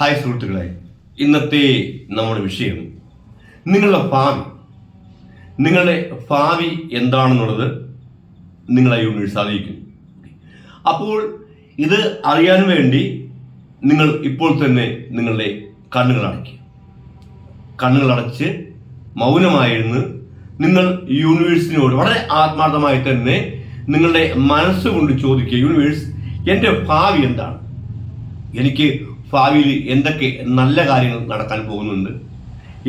Hi സുഹൃത്തുക്കളെ ഇന്നത്തെ നമ്മുടെ വിഷയം നിങ്ങളുടെ ഭാവി. നിങ്ങളുടെ ഭാവി എന്താണെന്നുള്ളത് നിങ്ങളെ യൂണിവേഴ്സ് അറിയിക്കും. അപ്പോൾ ഇത് അറിയാൻ വേണ്ടി നിങ്ങൾ ഇപ്പോൾ തന്നെ നിങ്ങളുടെ കണ്ണുകൾ അടയ്ക്കുക. കണ്ണുകൾ അടച്ച് മൗനമായിരുന്ന് നിങ്ങൾ യൂണിവേഴ്സിനോട് വളരെ ആത്മാർത്ഥമായി തന്നെ നിങ്ങളുടെ മനസ്സുകൊണ്ട് ചോദിക്കുക യൂണിവേഴ്സ് എന്റെ ഭാവി എന്താണ്? എനിക്ക് ഭാവിയിൽ എന്തൊക്കെ നല്ല കാര്യങ്ങൾ നടക്കാൻ പോകുന്നുണ്ട്?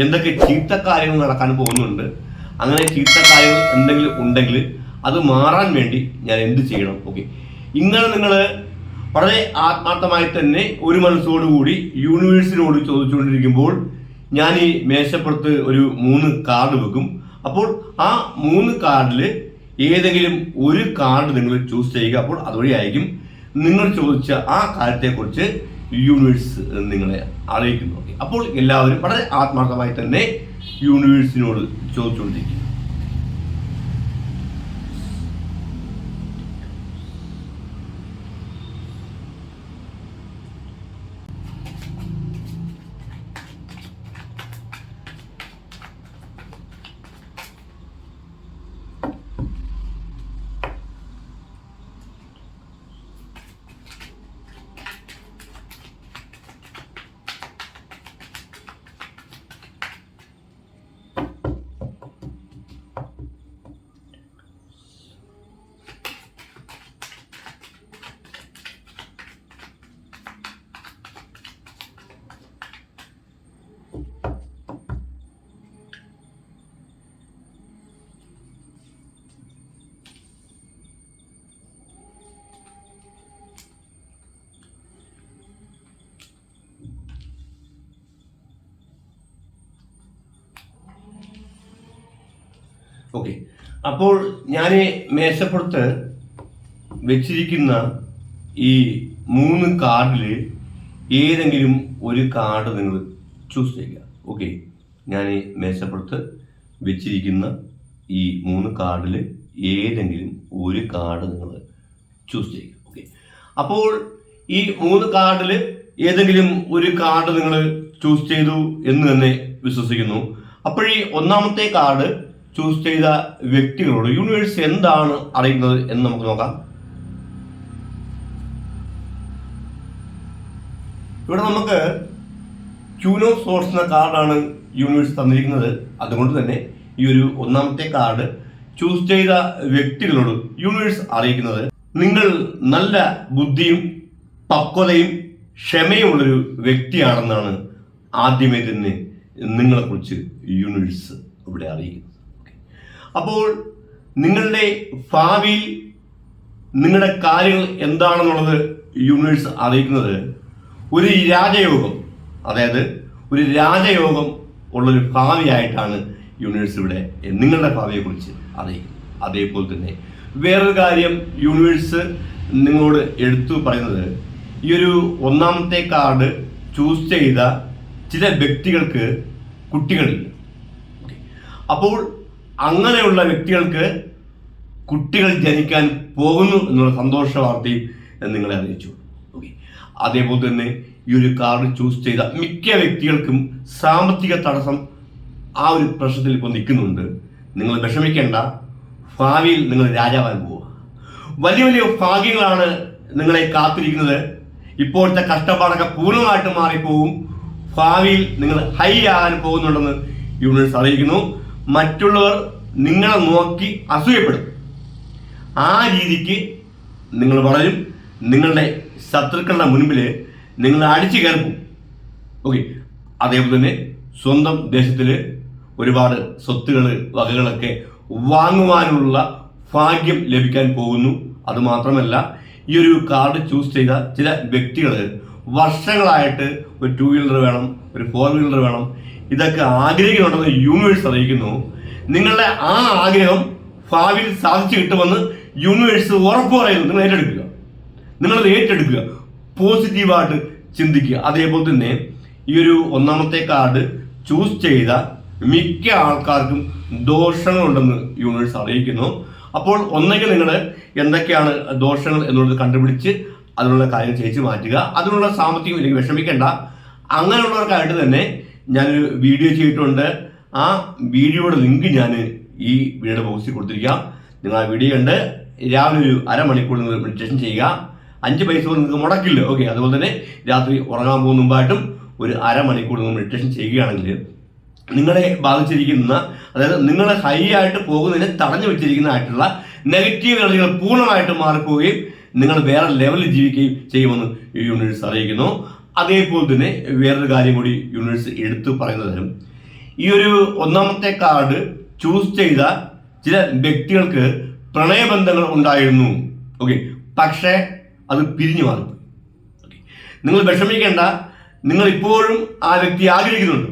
എന്തൊക്കെ ചീത്ത കാര്യങ്ങൾ നടക്കാൻ പോകുന്നുണ്ട്? അങ്ങനെ ചീത്ത കാര്യങ്ങൾ എന്തെങ്കിലും ഉണ്ടെങ്കിൽ അത് മാറാൻ വേണ്ടി ഞാൻ എന്ത് ചെയ്യണം? ഓക്കെ ഇങ്ങനെ നിങ്ങൾ വളരെ ആത്മാർത്ഥമായി തന്നെ ഒരു മനസ്സോടുകൂടി യൂണിവേഴ്സിനോട് ചോദിച്ചുകൊണ്ടിരിക്കുമ്പോൾ ഞാൻ ഈ മേശപ്പുറത്ത് ഒരു മൂന്ന് കാർഡ് വെക്കും. അപ്പോൾ ആ മൂന്ന് കാർഡിൽ ഏതെങ്കിലും ഒരു കാർഡ് നിങ്ങൾ ചൂസ് ചെയ്യുക. അപ്പോൾ അതുവഴിയായിരിക്കും നിങ്ങൾ ചോദിച്ച ആ കാര്യത്തെക്കുറിച്ച് യൂണിവേഴ്സ് നിങ്ങളെ അറിയിക്കുന്നു. അപ്പോൾ എല്ലാവരും വളരെ ആത്മാർത്ഥമായി തന്നെ യൂണിവേഴ്സിനോട് ചോദിച്ചുകൊണ്ടിരിക്കും. ഓക്കെ. അപ്പോൾ ഞാൻ മേശപ്പുറത്ത് വെച്ചിരിക്കുന്ന ഈ മൂന്ന് കാർഡിൽ ഏതെങ്കിലും ഒരു കാർഡ് നിങ്ങൾ ചൂസ് ചെയ്യുക. ഓക്കെ. ഞാൻ മേശപ്പുറത്ത് വെച്ചിരിക്കുന്ന ഈ മൂന്ന് കാർഡിൽ ഏതെങ്കിലും ഒരു കാർഡ് നിങ്ങൾ ചൂസ് ചെയ്യുക. ഓക്കെ. അപ്പോൾ ഈ മൂന്ന് കാർഡിൽ ഏതെങ്കിലും ഒരു കാർഡ് നിങ്ങൾ ചൂസ് ചെയ്തു എന്ന് തന്നെ വിശ്വസിക്കുന്നു. അപ്പോഴീ ഒന്നാമത്തെ കാർഡ് ചൂസ് ചെയ്ത വ്യക്തികളോട് യൂണിവേഴ്സ് എന്താണ് അറിയുന്നത് എന്ന് നമുക്ക് നോക്കാം. ഇവിടെ നമുക്ക് ക്യൂനോ സോഴ്സ് എന്ന കാർഡാണ് യൂണിവേഴ്സ് തന്നിരിക്കുന്നത്. അതുകൊണ്ട് തന്നെ ഈ ഒരു ഒന്നാമത്തെ കാർഡ് ചൂസ് ചെയ്ത വ്യക്തികളോട് യൂണിവേഴ്സ് അറിയിക്കുന്നത്. നിങ്ങൾ നല്ല ബുദ്ധിയും പക്വതയും ക്ഷമയുമുള്ളൊരു വ്യക്തിയാണെന്നാണ് ആദ്യമേ തന്നെ നിങ്ങളെക്കുറിച്ച് യൂണിവേഴ്സ് ഇവിടെ അറിയിക്കുന്നത്. അപ്പോൾ നിങ്ങളുടെ ഭാവിയിൽ നിങ്ങളുടെ കാര്യങ്ങൾ എന്താണെന്നുള്ളത് യൂണിവേഴ്സ് അറിയിക്കുന്നത് ഒരു രാജയോഗം അതായത് ഒരു രാജയോഗം ഉള്ളൊരു ഭാവിയായിട്ടാണ് യൂണിവേഴ്സ് ഇവിടെ നിങ്ങളുടെ ഭാവിയെക്കുറിച്ച് അറിയിക്കുന്നത്. അതേപോലെ തന്നെ വേറൊരു കാര്യം യൂണിവേഴ്സ് നിങ്ങളോട് എടുത്തു പറയുന്നത് ഈ ഒരു ഒന്നാമത്തെ കാർഡ് ചൂസ് ചെയ്ത ചില വ്യക്തികൾക്ക് കുട്ടികളില്ല. അപ്പോൾ അങ്ങനെയുള്ള വ്യക്തികൾക്ക് കുട്ടികൾ ജനിക്കാൻ പോകുന്നു എന്നുള്ള സന്തോഷ വാർത്തയും നിങ്ങളെ അറിയിച്ചു. ഓക്കെ അതേപോലെ തന്നെ ഈ ഒരു കാർഡ് ചൂസ് ചെയ്ത മിക്ക വ്യക്തികൾക്കും സാമ്പത്തിക തടസ്സം ആ ഒരു പ്രശ്നത്തിൽ ഇപ്പോൾ നിൽക്കുന്നുണ്ട്. നിങ്ങൾ വിഷമിക്കേണ്ട. ഭാവിയിൽ നിങ്ങൾ രാജാവാൻ പോവുക. വലിയ വലിയ ഭാഗ്യങ്ങളാണ് നിങ്ങളെ കാത്തിരിക്കുന്നത്. ഇപ്പോഴത്തെ കഷ്ടപ്പാടൊക്കെ പൂർണമായിട്ട് മാറിപ്പോവും. ഭാവിയിൽ നിങ്ങൾ ഹൈ ആകാൻ പോകുന്നുണ്ടെന്ന് യൂണിവേഴ്സ് അറിയിക്കുന്നു. മറ്റുള്ളവർ നിങ്ങളെ നോക്കി അസൂയപ്പെടും. ആ രീതിക്ക് നിങ്ങൾ വളരും. നിങ്ങളുടെ ശത്രുക്കളുടെ മുൻപിൽ നിങ്ങൾ അടിച്ചു കയറും ഓക്കെ അതേപോലെ തന്നെ സ്വന്തം ദേശത്തിൽ ഒരുപാട് സ്വത്തുകൾ വകകളൊക്കെ വാങ്ങുവാനുള്ള ഭാഗ്യം ലഭിക്കാൻ പോകുന്നു. അതുമാത്രമല്ല ഈ ഒരു കാർഡ് ചൂസ് ചെയ്ത ചില വ്യക്തികൾ വർഷങ്ങളായിട്ട് ഒരു ടു വീലർ വേണം ഒരു ഫോർ വീലർ വേണം ഇതൊക്കെ ആഗ്രഹിക്കുന്നുണ്ടെന്ന് യൂണിവേഴ്സ് അറിയിക്കുന്നു. നിങ്ങളുടെ ആ ആഗ്രഹം ഭാവിയിൽ സാധിച്ചു കിട്ടുമെന്ന് യൂണിവേഴ്സ് ഉറപ്പ് പറയുന്നു. നിങ്ങൾ ഏറ്റെടുക്കുക. നിങ്ങളത് ഏറ്റെടുക്കുക. പോസിറ്റീവായിട്ട് ചിന്തിക്കുക. അതേപോലെ തന്നെ ഈ ഒരു ഒന്നാമത്തെ കാർഡ് ചൂസ് ചെയ്ത മിക്ക ആൾക്കാർക്കും ദോഷങ്ങളുണ്ടെന്ന് യൂണിവേഴ്സ് അറിയിക്കുന്നു. അപ്പോൾ ഒന്നെങ്കിൽ നിങ്ങൾ എന്തൊക്കെയാണ് ദോഷങ്ങൾ എന്നുള്ളത് കണ്ടുപിടിച്ച് അതിനുള്ള കാര്യം ചെയ്യിച്ച് മാറ്റുക. അതിനുള്ള സാമ്പത്തികം ഇല്ലെങ്കിൽ വിഷമിക്കേണ്ട. അങ്ങനെയുള്ളവർക്കായിട്ട് തന്നെ ഞാനൊരു വീഡിയോ ചെയ്തിട്ടുണ്ട്. ആ വീഡിയോയുടെ ലിങ്ക് ഞാൻ ഈ വീഡിയോയുടെ ബോക്സിൽ കൊടുത്തിരിക്കാം. നിങ്ങൾ ആ വീഡിയോ കണ്ട് രാവിലെ ഒരു അരമണിക്കൂർ നിങ്ങൾ മെഡിറ്റേഷൻ ചെയ്യുക. അഞ്ച് പൈസ പോലും നിങ്ങൾക്ക് മുടക്കില്ല. ഓക്കെ അതുപോലെ തന്നെ രാത്രി ഉറങ്ങാൻ പോകുന്ന മുമ്പായിട്ടും ഒരു അരമണിക്കൂർ നിങ്ങൾ മെഡിറ്റേഷൻ ചെയ്യുകയാണെങ്കിൽ നിങ്ങളെ ബാധിച്ചിരിക്കുന്ന അതായത് നിങ്ങളെ ഹൈ ആയിട്ട് പോകുന്നതിനെ തടഞ്ഞു വെച്ചിരിക്കുന്നതായിട്ടുള്ള നെഗറ്റീവ് എനർജികൾ പൂർണമായിട്ട് മാറിപ്പോവുകയും നിങ്ങൾ വേറെ ലെവലിൽ ജീവിക്കുകയും ചെയ്യുമെന്ന് ഈ യൂണിവേഴ്സ് അറിയിക്കുന്നു. അതേപോലെ തന്നെ വേറൊരു കാര്യം കൂടി യൂണിവേഴ്സ് എടുത്തു പറയുന്നത് ഈ ഒരു ഒന്നാമത്തെ കാർഡ് ചൂസ് ചെയ്ത ചില വ്യക്തികൾക്ക് പ്രണയബന്ധങ്ങൾ ഉണ്ടായിരുന്നു. ഓക്കെ പക്ഷേ അത് പിരിഞ്ഞു മാറി. നിങ്ങൾ വിഷമിക്കേണ്ട. നിങ്ങൾ ഇപ്പോഴും ആ വ്യക്തി ആഗ്രഹിക്കുന്നുണ്ട്.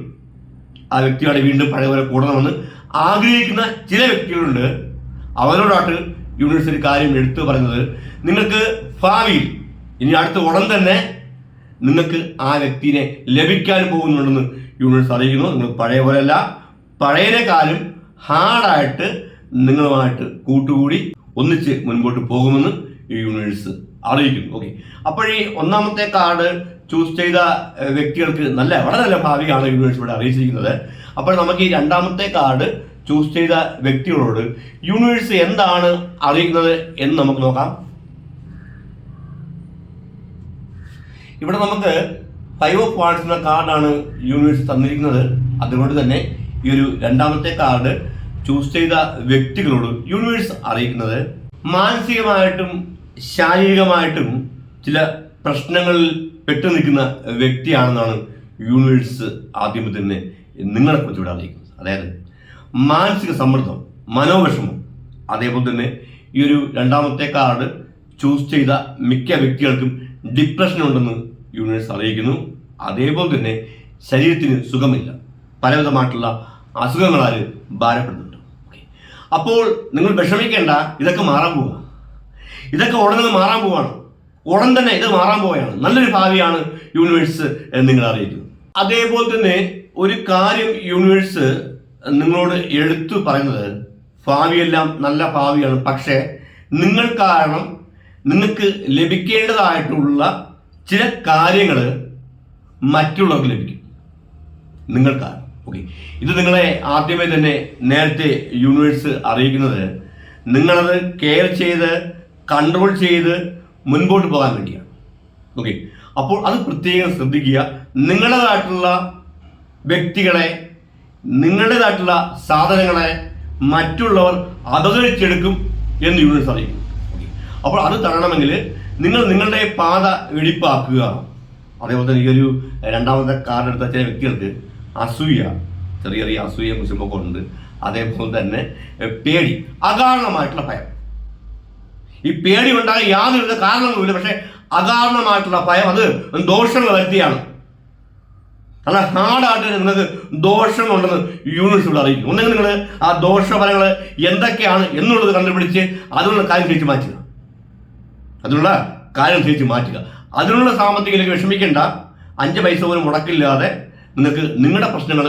ആ വ്യക്തിയോടെ വീണ്ടും പഴയപോലെ കൂടണമെന്ന് ആഗ്രഹിക്കുന്ന ചില വ്യക്തികളുണ്ട്. അവരോടായിട്ട് യൂണിവേഴ്സിറ്റി കാര്യം എടുത്തു പറയുന്നത് നിങ്ങൾക്ക് ഭാവിയിൽ ഇനി അടുത്ത ഉടൻ തന്നെ നിങ്ങൾക്ക് ആ വ്യക്തിനെ ലഭിക്കാൻ പോകുന്നുണ്ടെന്ന് യൂണിവേഴ്സ് അറിയിക്കുന്നു. നിങ്ങൾ പഴയ പോലെയല്ല പഴയതിനേക്കാളും ഹാർഡായിട്ട് നിങ്ങളുമായിട്ട് കൂട്ടുകൂടി ഒന്നിച്ച് മുൻപോട്ട് പോകുമെന്ന് ഈ യൂണിവേഴ്സ് അറിയിക്കുന്നു. ഓക്കെ അപ്പോൾ ഈ ഒന്നാമത്തെ കാർഡ് ചൂസ് ചെയ്ത വ്യക്തികൾക്ക് നല്ല വളരെ നല്ല ഭാവിയാണ് യൂണിവേഴ്സ് ഇവിടെ അറിയിച്ചിരിക്കുന്നത്. അപ്പോൾ നമുക്ക് ഈ രണ്ടാമത്തെ കാർഡ് ചൂസ് ചെയ്ത വ്യക്തികളോട് യൂണിവേഴ്സ് എന്താണ് അറിയിക്കുന്നത് എന്ന് നമുക്ക് നോക്കാം. ഇവിടെ നമുക്ക് ഫൈവ് ഓഫ് എന്ന കാർഡാണ് യൂണിവേഴ്സ് തന്നിരിക്കുന്നത്. അതുകൊണ്ട് തന്നെ ഈ ഒരു രണ്ടാമത്തെ കാർഡ് ചൂസ് ചെയ്ത വ്യക്തികളോട് യൂണിവേഴ്സ് അറിയിക്കുന്നത്. മാനസികമായിട്ടും ശാരീരികമായിട്ടും ചില പ്രശ്നങ്ങളിൽ പെട്ടു നിൽക്കുന്ന വ്യക്തിയാണെന്നാണ് യൂണിവേഴ്സ് ആദ്യം തന്നെ നിങ്ങളെ കുറിച്ച് ഇവിടെ അറിയിക്കുന്നത്. അതായത് മാനസിക സമ്മർദ്ദം മനോവിഷമം അതേപോലെ തന്നെ ഈ ഒരു രണ്ടാമത്തെ കാർഡ് ചൂസ് ചെയ്ത മിക്ക വ്യക്തികൾക്കും ഡിപ്രഷൻ ഉണ്ടെന്ന് യൂണിവേഴ്സ് അറിയിക്കുന്നു. അതേപോലെ തന്നെ ശരീരത്തിന് സുഖമില്ല. പലവിധമായിട്ടുള്ള അസുഖങ്ങളാൽ ഭാരപ്പെടുന്നുണ്ട്. അപ്പോൾ നിങ്ങൾ വിഷമിക്കേണ്ട ഇതൊക്കെ മാറാൻ പോവുക ഇതൊക്കെ ഉടനെ മാറാൻ പോവാണ്. ഉടൻ തന്നെ ഇത് മാറാൻ പോവുകയാണ്. നല്ലൊരു ഭാവിയാണ് യൂണിവേഴ്സ് എന്ന് നിങ്ങൾ അറിയിക്കുന്നത് അതേപോലെ തന്നെ ഒരു കാര്യം യൂണിവേഴ്സ് നിങ്ങളോട് എടുത്തു പറയുന്നത് ഭാവിയെല്ലാം നല്ല ഭാവിയാണ്. പക്ഷേ നിങ്ങൾ കാരണം നിങ്ങൾക്ക് ലഭിക്കേണ്ടതായിട്ടുള്ള ചില കാര്യങ്ങൾ മറ്റുള്ളവർക്ക് ലഭിക്കും. നിങ്ങൾക്കാണ്. ഓക്കെ ഇത് നിങ്ങളെ ആദ്യമേ തന്നെ നേരത്തെ യൂണിവേഴ്സ് അറിയിക്കുന്നത് നിങ്ങളത് കെയർ ചെയ്ത് കൺട്രോൾ ചെയ്ത് മുൻപോട്ട് പോകാൻ വേണ്ടിയാണ്. ഓക്കെ അപ്പോൾ അത് പ്രത്യേകം ശ്രദ്ധിക്കുക. നിങ്ങളുടേതായിട്ടുള്ള വ്യക്തികളെ നിങ്ങളുടേതായിട്ടുള്ള സാധനങ്ങളെ മറ്റുള്ളവർ അപകരിച്ചെടുക്കും എന്ന് യൂണിവേഴ്സ് അറിയിക്കും അപ്പോൾ അത് തടയണമെങ്കിൽ നിങ്ങൾ നിങ്ങളുടെ പാത വെടിപ്പാക്കുക അതേപോലെ തന്നെ ഈ ഒരു രണ്ടാമത്തെ കാർഡ് എടുത്ത ചില വ്യക്തികൾക്ക് അസൂയ ചെറിയ ചെറിയ അസൂയ കുശുമ്പൊക്കെ ഉണ്ട്. അതേപോലെ തന്നെ പേടി അകാരണമായിട്ടുള്ള ഭയം. ഈ പേടി ഉണ്ടാകാൻ യാതൊരു കാരണങ്ങളുമില്ല പക്ഷെ അകാരണമായിട്ടുള്ള ഭയം അത് ദോഷങ്ങൾ വരുത്തിയാണ്. നല്ല ഹാർഡായിട്ട് നിങ്ങൾക്ക് ദോഷങ്ങളുണ്ടെന്ന് യൂണിവേഴ്സ് ഇവിടെ അറിയിക്കും. ഒന്നെങ്കിൽ നിങ്ങൾ ആ ദോഷഫലങ്ങൾ എന്തൊക്കെയാണ് എന്നുള്ളത് കണ്ടുപിടിച്ച് അതിനുള്ള കാര്യം തിരിച്ചു മാറ്റുക. അതിനുള്ള കാര്യം തിരിച്ച് മാറ്റുക. അതിനുള്ള സാമ്പത്തികയിലേക്ക് വിഷമിക്കേണ്ട. അഞ്ച് പൈസ പോലും മുടക്കില്ലാതെ നിങ്ങൾക്ക് നിങ്ങളുടെ പ്രശ്നങ്ങൾ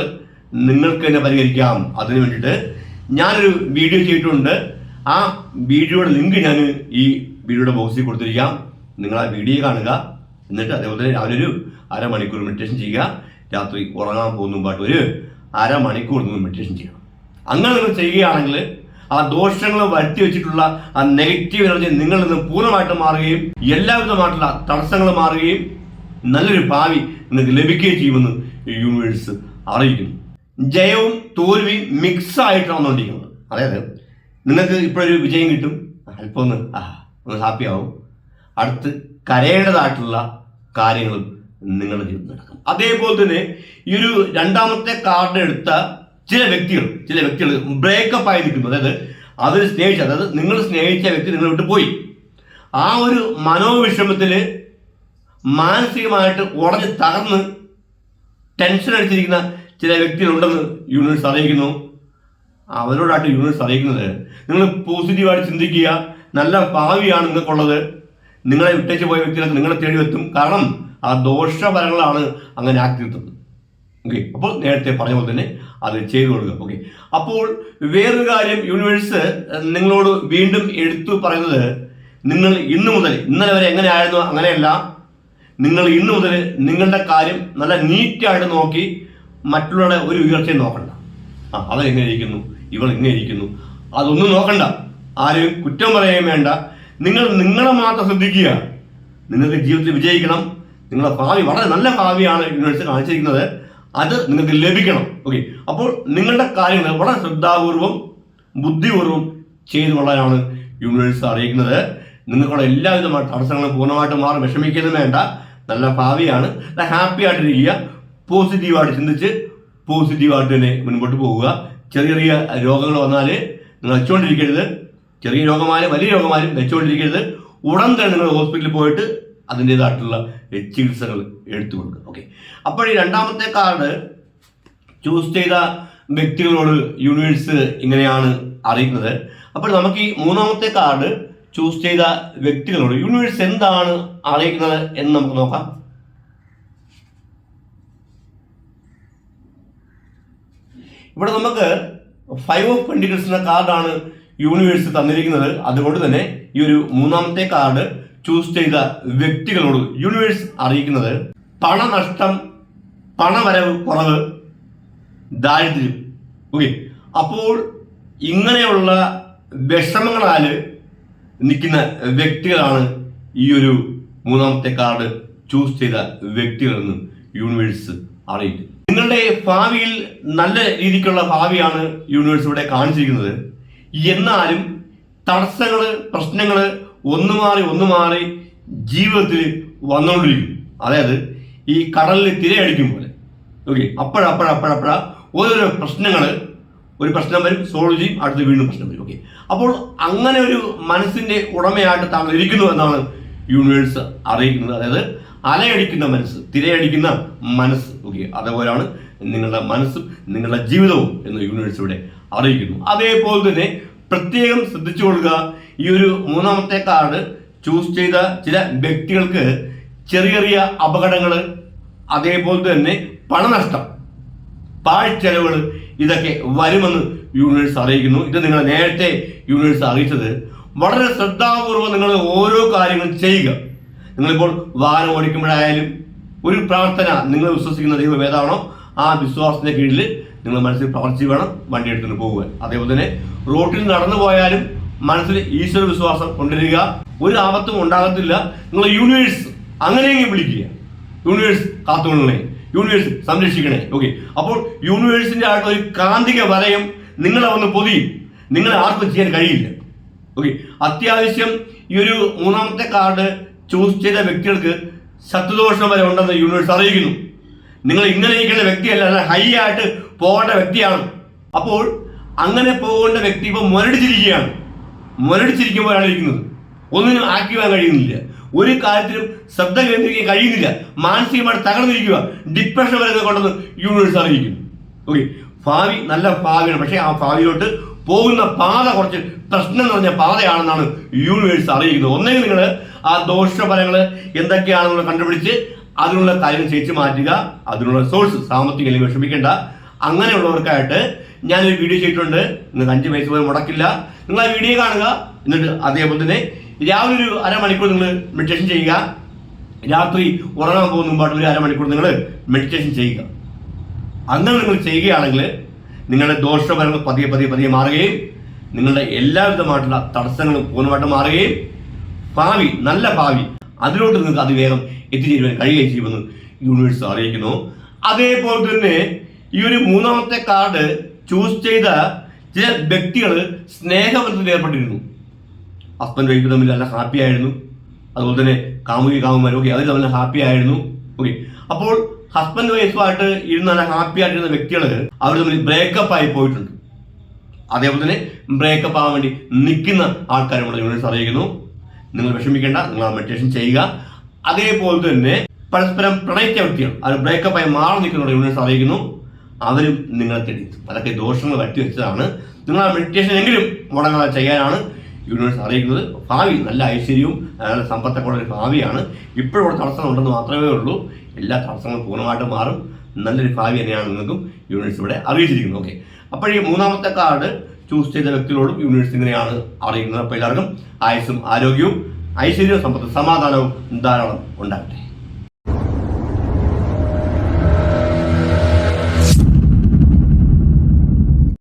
നിങ്ങൾക്ക് തന്നെ പരിഹരിക്കാം. അതിന് വേണ്ടിയിട്ട് ഞാനൊരു വീഡിയോ ചെയ്തിട്ടുണ്ട്. ആ വീഡിയോയുടെ ലിങ്ക് ഞാൻ ഈ വീഡിയോയുടെ ബോക്സിൽ കൊടുത്തിരിക്കാം. നിങ്ങൾ ആ വീഡിയോ കാണുക. എന്നിട്ട് അതേപോലെ രാവിലെ ഒരു അരമണിക്കൂർ മെഡിറ്റേഷൻ ചെയ്യുക. രാത്രി ഉറങ്ങാൻ പോകുന്ന മുമ്പായിട്ട് ഒരു അരമണിക്കൂർ മെഡിറ്റേഷൻ ചെയ്യണം. അങ്ങനെ നിങ്ങൾ ചെയ്യുകയാണെങ്കിൽ ആ ദോഷങ്ങൾ വരുത്തി വെച്ചിട്ടുള്ള ആ നെഗറ്റീവ് എനർജി നിങ്ങളിൽ നിന്ന് പൂർണമായിട്ട് മാറുകയും എല്ലാവിധമായിട്ടുള്ള തടസ്സങ്ങൾ മാറുകയും നല്ലൊരു ഭാവി നിങ്ങൾക്ക് ലഭിക്കുകയും ചെയ്യുമെന്ന് യൂണിവേഴ്സ് അറിയിക്കുന്നു. ജയവും തോൽവിയും മിക്സ് ആയിട്ടാണ് വന്നുകൊണ്ടിരിക്കുന്നത്. അതായത് നിങ്ങൾക്ക് ഇപ്പോഴൊരു വിജയം കിട്ടും. അല്പം ഒന്ന് ഒന്ന് ഹാപ്പി ആവും. അടുത്ത് കരയേണ്ടതായിട്ടുള്ള കാര്യങ്ങളും നിങ്ങളുടെ ജീവിതത്തിൽ നടക്കും. അതേപോലെ തന്നെ ഈ ഒരു രണ്ടാമത്തെ കാർഡ് എടുത്ത ചില വ്യക്തികൾ ചില വ്യക്തികൾ ബ്രേക്കപ്പ് ആയി നിൽക്കുന്നു. അതായത് അവർ സ്നേഹിച്ച അതായത് നിങ്ങൾ സ്നേഹിച്ച വ്യക്തി നിങ്ങൾ വിട്ട് പോയി. ആ ഒരു മനോവിഷമത്തിൽ മാനസികമായിട്ട് ഉടഞ്ഞ് തകർന്ന് ടെൻഷൻ അടിച്ചിരിക്കുന്ന ചില വ്യക്തികളുണ്ടെന്ന് യൂണിവേഴ്സ് അറിയിക്കുന്നു. അവരോടായിട്ട് യൂണിവേഴ്സ് അറിയിക്കുന്നത് നിങ്ങൾ പോസിറ്റീവായിട്ട് ചിന്തിക്കുക നല്ല ഭാവിയാണ് നിങ്ങൾക്കുള്ളത്. നിങ്ങളെ വിട്ടേച്ച് പോയ വ്യക്തികൾ നിങ്ങളെ തേടി എത്തും കാരണം ആ ദോഷഫലങ്ങളാണ് അങ്ങനെ ആക്കി നിർത്തുന്നത് ഓക്കെ അപ്പോൾ നേരത്തെ പറഞ്ഞ പോലെ തന്നെ അത് ചെയ്തു കൊടുക്കുക. ഓക്കെ അപ്പോൾ വേറൊരു കാര്യം യൂണിവേഴ്സ് നിങ്ങളോട് വീണ്ടും എടുത്തു പറയുന്നത് നിങ്ങൾ ഇന്നു മുതൽ ഇന്നലെ വരെ എങ്ങനെയായിരുന്നു? അങ്ങനെയല്ല. നിങ്ങൾ ഇന്നു മുതൽ നിങ്ങളുടെ കാര്യം നല്ല നീറ്റായിട്ട് നോക്കി മറ്റുള്ളവരുടെ ഒരു ഉയർച്ചയും നോക്കണ്ട. ആ അവൻ എങ്ങനെ ഇരിക്കുന്നു? ഇവൾ എങ്ങനെ ഇരിക്കുന്നു. അതൊന്നും നോക്കണ്ട. ആരെയും കുറ്റം പറയുകയും വേണ്ട. നിങ്ങൾ നിങ്ങളെ മാത്രം ശ്രദ്ധിക്കുക. നിങ്ങൾക്ക് ജീവിതത്തിൽ വിജയിക്കണം. നിങ്ങളുടെ ഭാവി വളരെ നല്ല ഭാവിയാണ് യൂണിവേഴ്സിറ്റി കാണിച്ചിരിക്കുന്നത്. അത് നിങ്ങൾക്ക് ലഭിക്കണം. ഓക്കെ അപ്പോൾ നിങ്ങളുടെ കാര്യങ്ങൾ വളരെ ശ്രദ്ധാപൂർവം ബുദ്ധിപൂർവം ചെയ്തു കൊള്ളാനാണ് യൂണിവേഴ്സ് അറിയിക്കുന്നത്. നിങ്ങൾക്കുള്ള എല്ലാവിധമായ തടസ്സങ്ങളും പൂർണമായിട്ടും മാറി വിഷമിക്കുന്നതും വേണ്ട. നല്ല ഭാവിയാണ്. ഹാപ്പി ആയിട്ടിരിക്കുക പോസിറ്റീവായിട്ട് ചിന്തിച്ച് പോസിറ്റീവായിട്ട് തന്നെ മുൻപോട്ട് പോവുക ചെറിയ ചെറിയ രോഗങ്ങൾ വന്നാൽ നിങ്ങൾ വെച്ചുകൊണ്ടിരിക്കരുത്. ചെറിയ രോഗമായാലും വലിയ രോഗമായാലും വെച്ചുകൊണ്ടിരിക്കരുത്. ഉടൻ തന്നെ നിങ്ങൾ ഹോസ്പിറ്റലിൽ പോയിട്ട് അതിന്റെതായിട്ടുള്ള ചികിത്സകൾ എടുത്തു കൊടുക്കുക ഓക്കെ അപ്പോൾ ഈ രണ്ടാമത്തെ കാർഡ് ചൂസ് ചെയ്ത വ്യക്തികളോട് യൂണിവേഴ്സ് ഇങ്ങനെയാണ് അറിയുന്നത് അപ്പോൾ നമുക്ക് ഈ മൂന്നാമത്തെ കാർഡ് ചൂസ് ചെയ്ത വ്യക്തികളോട് യൂണിവേഴ്സ് എന്താണ് അറിയിക്കുന്നത് എന്ന് നമുക്ക് നോക്കാം. ഇവിടെ നമുക്ക് ഫൈവ് ഓഫ് പെൻഡിക്കിൾസ് എന്ന കാർഡാണ് യൂണിവേഴ്സ് തന്നിരിക്കുന്നത്. അതുകൊണ്ട് തന്നെ ഈ ഒരു മൂന്നാമത്തെ കാർഡ് ചൂസ് ചെയ്ത വ്യക്തികളോട് യൂണിവേഴ്സ് അറിയിക്കുന്നത് പണനഷ്ടം പണവരവ് കുറവ് ദാരിദ്ര്യം. ഓക്കെ അപ്പോൾ ഇങ്ങനെയുള്ള വിഷമങ്ങളാൽ നിൽക്കുന്ന വ്യക്തികളാണ് ഈ ഒരു മൂന്നാമത്തെ കാർഡ് ചൂസ് ചെയ്ത വ്യക്തികളെന്ന് യൂണിവേഴ്സ് അറിയിക്കും നിങ്ങളുടെ ഭാവിയിൽ നല്ല രീതിക്കുള്ള ഭാവിയാണ് യൂണിവേഴ്സ് ഇവിടെ കാണിച്ചിരിക്കുന്നത്. എന്നാലും തടസ്സങ്ങൾ പ്രശ്നങ്ങൾ ഒന്ന് മാറി ഒന്ന് മാറി ജീവിതത്തിൽ വന്നുകൊണ്ടിരിക്കും. അതായത് ഈ കടലിൽ തിരയടിക്കും പോലെ. ഓക്കെ അപ്പോഴപ്പോഴപ്പോഴപ്പോഴ ഓരോരോ പ്രശ്നങ്ങൾ ഒരു പ്രശ്നം വരും സോൾവ് ചെയ്യും അടുത്ത് വീണ്ടും പ്രശ്നം വരും. ഓക്കെ അപ്പോൾ അങ്ങനെ ഒരു മനസ്സിന്റെ ഉടമയായിട്ട് താങ്കൾ ഇരിക്കുന്നു എന്നാണ് യൂണിവേഴ്സ് അറിയിക്കുന്നത്. അതായത് അലയടിക്കുന്ന മനസ്സ് തിരയടിക്കുന്ന മനസ്സ്. ഓക്കെ അതേപോലെയാണ് നിങ്ങളുടെ മനസ്സും നിങ്ങളുടെ ജീവിതവും എന്ന് യൂണിവേഴ്സ് ഇവിടെ അറിയിക്കുന്നു. അതേപോലെ തന്നെ പ്രത്യേകം ശ്രദ്ധിച്ചു കൊടുക്കുക ഈ ഒരു മൂന്നാമത്തെ കാർഡ് ചൂസ് ചെയ്ത ചില വ്യക്തികൾക്ക് ചെറിയ ചെറിയ അപകടങ്ങൾ അതേപോലെ തന്നെ പണനഷ്ടം പാഴ്ചെലവുകൾ ഇതൊക്കെ വരുമെന്ന് യൂണിവേഴ്സ് അറിയിക്കുന്നു. ഇത് നിങ്ങൾ നേരത്തെ യൂണിവേഴ്സ് അറിയിച്ചത്. വളരെ ശ്രദ്ധാപൂർവം നിങ്ങൾ ഓരോ കാര്യങ്ങളും ചെയ്യുക. നിങ്ങളിപ്പോൾ വാഹനം ഓടിക്കുമ്പോഴായാലും ഒരു പ്രാർത്ഥന നിങ്ങൾ വിശ്വസിക്കുന്ന ദൈവം ഏതാണോ ആ വിശ്വാസത്തിന്റെ കീഴിൽ നിങ്ങൾ മനസ്സിൽ പ്രവർത്തിച്ച് വേണം വണ്ടി എടുത്തുകൊണ്ട് പോകുക അതേപോലെ തന്നെ റോട്ടിൽ നടന്നു പോയാലും മനസ്സിൽ ഈശ്വര വിശ്വാസം കൊണ്ടുവരിക. ഒരു ആപത്തും ഉണ്ടാകത്തില്ല. നിങ്ങൾ യൂണിവേഴ്സ് അങ്ങനെയെങ്കിൽ വിളിക്കുക. യൂണിവേഴ്സ് കാത്തുകൊള്ളണേ. യൂണിവേഴ്സ് സംരക്ഷിക്കണേ. ഓക്കെ അപ്പോൾ യൂണിവേഴ്സിന്റെ ആയിട്ട് ഒരു കാന്തിക വലയം നിങ്ങളെ വന്ന് പൊതിയും. നിങ്ങളെ ആർക്കും ചെയ്യാൻ കഴിയില്ല. ഓക്കെ അത്യാവശ്യം ഈ ഒരു മൂന്നാമത്തെ കാർഡ് ചൂസ് ചെയ്ത വ്യക്തികൾക്ക് ശത്രുദോഷം വരെ ഉണ്ടെന്ന് യൂണിവേഴ്സ് അറിയിക്കുന്നു. നിങ്ങൾ ഇങ്ങനെ ഇരിക്കുന്ന വ്യക്തിയല്ല. അല്ല ഹൈ ആയിട്ട് പോകേണ്ട വ്യക്തിയാണ്. അപ്പോൾ അങ്ങനെ പോകേണ്ട വ്യക്തി ഇപ്പോൾ മുരടിച്ചിരിക്കുകയാണ്. മുരടിച്ചിരിക്കുമ്പോഴാണ് ഇരിക്കുന്നത്. ഒന്നിനും ആക്റ്റീവ് ആകാൻ കഴിയുന്നില്ല. ഒരു കാര്യത്തിലും ശ്രദ്ധ കേന്ദ്രീകരിക്കാൻ കഴിയുന്നില്ല. മാനസികമായി തകർന്നിരിക്കുക. ഡിപ്രഷൻ വരെ കൊണ്ടെന്ന് യൂണിവേഴ്സ് അറിയിക്കുന്നു ഓക്കെ ഭാവി നല്ല ഭാവിയാണ്. പക്ഷേ ആ ഭാവിയിലോട്ട് പോകുന്ന പാത കുറച്ച് പ്രശ്നം നിറഞ്ഞ പാതയാണെന്നാണ് യൂണിവേഴ്സ് അറിയിക്കുന്നത്. ഒന്നെങ്കിൽ നിങ്ങൾ ആ ദോഷഫലങ്ങൾ എന്തൊക്കെയാണെന്ന് കണ്ടുപിടിച്ച് അതിനുള്ള കാര്യങ്ങൾ ചേച്ചു മാറ്റുക. അതിനുള്ള സോഴ്സ് സാമ്പത്തിക വിഷമിക്കേണ്ട. അങ്ങനെയുള്ളവർക്കായിട്ട് ഞാനൊരു വീഡിയോ ചെയ്തിട്ടുണ്ട്. നിങ്ങൾക്ക് അഞ്ച് പൈസ പോലും മുടക്കില്ല. നിങ്ങൾ ആ വീഡിയോ കാണുക. എന്നിട്ട് അതേപോലെ തന്നെ രാവിലെ ഒരു അരമണിക്കൂർ നിങ്ങൾ മെഡിറ്റേഷൻ ചെയ്യുക. രാത്രി ഉറങ്ങാൻ പോകുന്ന മുമ്പായിട്ട് ഒരു അരമണിക്കൂർ നിങ്ങൾ മെഡിറ്റേഷൻ ചെയ്യുക. അങ്ങനെ നിങ്ങൾ ചെയ്യുകയാണെങ്കിൽ നിങ്ങളുടെ ദോഷഫലങ്ങൾ പതിയെ പതിയെ പതിയെ മാറുകയും നിങ്ങളുടെ എല്ലാവിധമായിട്ടുള്ള തടസ്സങ്ങളും പൂർണമായിട്ട് മാറുകയും ഭാവി നല്ല ഭാവി അതിലോട്ട് നിങ്ങൾക്ക് അതിവേഗം എത്തിച്ചേരുവാൻ കഴിയുകയും ചെയ്യുമെന്ന് യൂണിവേഴ്സ് അറിയിക്കുന്നു. അതേപോലെ തന്നെ ഈ ഒരു മൂന്നാമത്തെ കാർഡ് ചൂസ് ചെയ്ത ചില വ്യക്തികൾ സ്നേഹബന്ധത്തിൽ ഏർപ്പെട്ടിരുന്നു. ഹസ്ബൻഡ് വൈഫ് തമ്മിൽ നല്ല ഹാപ്പി ആയിരുന്നു. അതുപോലെ തന്നെ കാമുകി കാമുമാരും ഓക്കെ അതിൽ തമ്മിൽ ഹാപ്പി ആയിരുന്നു. ഓക്കെ അപ്പോൾ ഹസ്ബൻഡ് വൈഫുമായിട്ട് ഇരുന്ന് നല്ല ഹാപ്പി ആയിട്ടിരുന്ന വ്യക്തികൾ അവർ തമ്മിൽ ബ്രേക്കപ്പ് ആയി പോയിട്ടുണ്ട്. അതേപോലെ തന്നെ ബ്രേക്കപ്പ് ആവാൻ വേണ്ടി നിൽക്കുന്ന ആൾക്കാരും നമ്മുടെ യൂണിവേഴ്സ് അറിയിക്കുന്നു. നിങ്ങൾ വിഷമിക്കേണ്ട നിങ്ങൾ ആ മെഡിറ്റേഷൻ ചെയ്യുക. അതേപോലെ തന്നെ പരസ്പരം പ്രണയിച്ച വ്യക്തികൾ അവർ ബ്രേക്കപ്പ് ആയി മാറി നിൽക്കുന്ന യൂണിവേഴ്സ് അറിയിക്കുന്നു. അവരും നിങ്ങളെ തേടി അതൊക്കെ ദോഷങ്ങൾ വരുത്തി വെച്ചതാണ്. നിങ്ങൾ ആ മെഡിറ്റേഷൻ എങ്കിലും മുടങ്ങാതെ ചെയ്യാനാണ് യൂണിവേഴ്സ് അറിയിക്കുന്നത്. ഭാവി നല്ല ഐശ്വര്യവും നല്ല സമ്പത്തൊക്കെ ഒരു ഭാവിയാണ്. ഇപ്പോഴും തടസ്സം ഉണ്ടെന്ന് മാത്രമേ ഉള്ളൂ. എല്ലാ തടസ്സങ്ങളും പൂർണമായിട്ടും മാറും. നല്ലൊരു ഭാവി തന്നെയാണ് നിങ്ങൾക്കും യൂണിവേഴ്സ് ഇവിടെ അറിയിച്ചിരിക്കുന്നത്. ഓക്കെ അപ്പോൾ ഈ മൂന്നാമത്തെ കാർഡ് ചൂസ് ചെയ്ത വ്യക്തികളോടും യൂണിവേഴ്സ് ഇങ്ങനെയാണ് അറിയുന്നത്. അപ്പോൾ എല്ലാവർക്കും ആയുസ്സും ആരോഗ്യവും ഐശ്വര്യവും സമ്പത്തും സമാധാനവും ധാരാളം ഉണ്ടാകട്ടെ.